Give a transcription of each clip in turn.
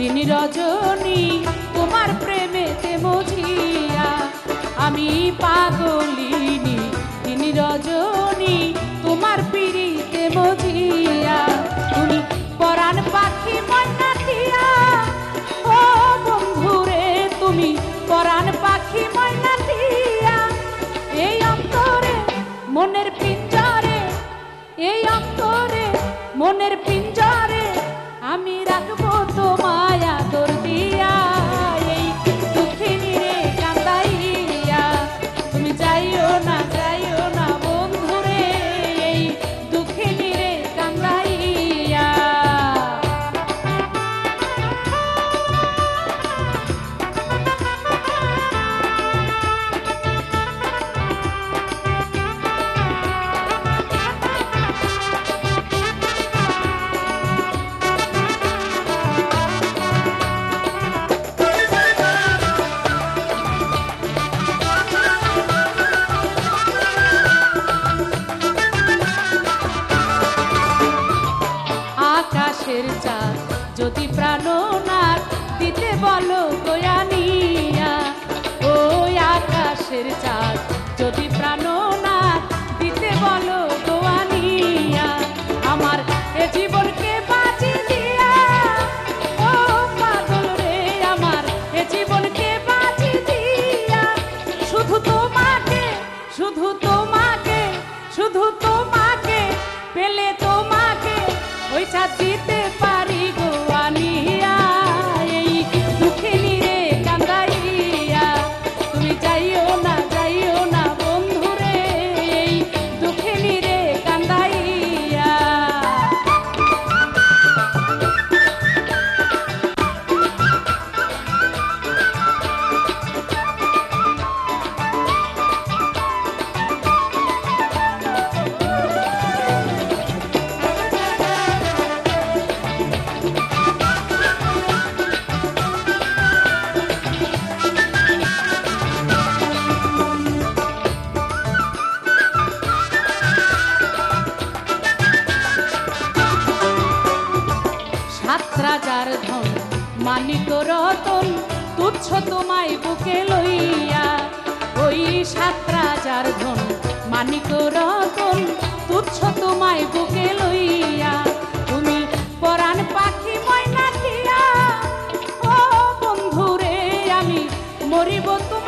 তিনি রজনী তোমার প্রেমেতে মজিয়া। আমি পাগলিনী তিনি রজনী তোমার আকাশের চা মানিক রতন, তুচ্ছ তোমায় বুকে লইয়া। ওই সাত ধন মানিক রতন, তুচ্ছ তোমায় বুকে লইয়া। তুমি আমি মরিব তো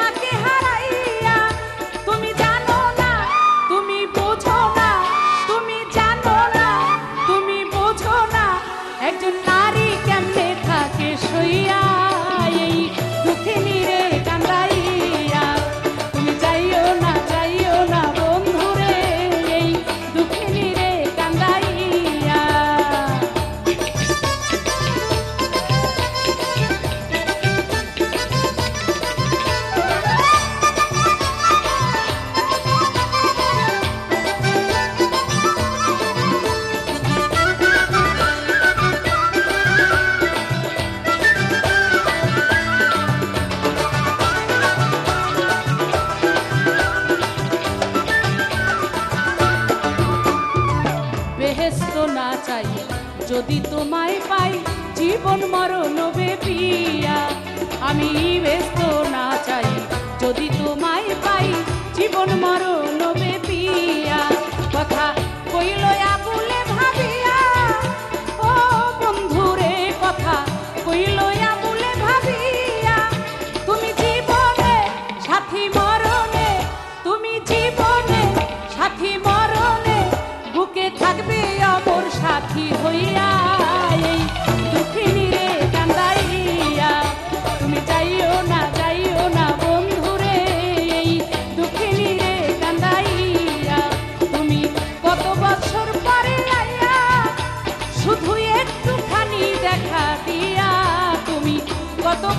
যদি তোমায় পাই, জীবন মরণ পিয়া। আমি ব্যস্ত না চাই, যদি তোমায় পাই, জীবন মরণ পিয়া।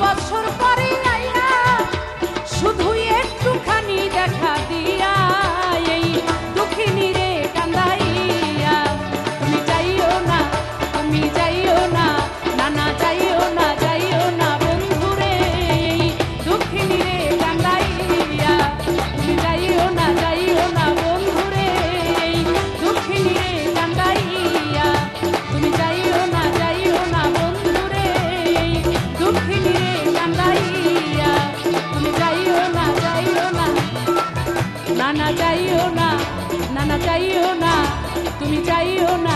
বছর পরে mitaiona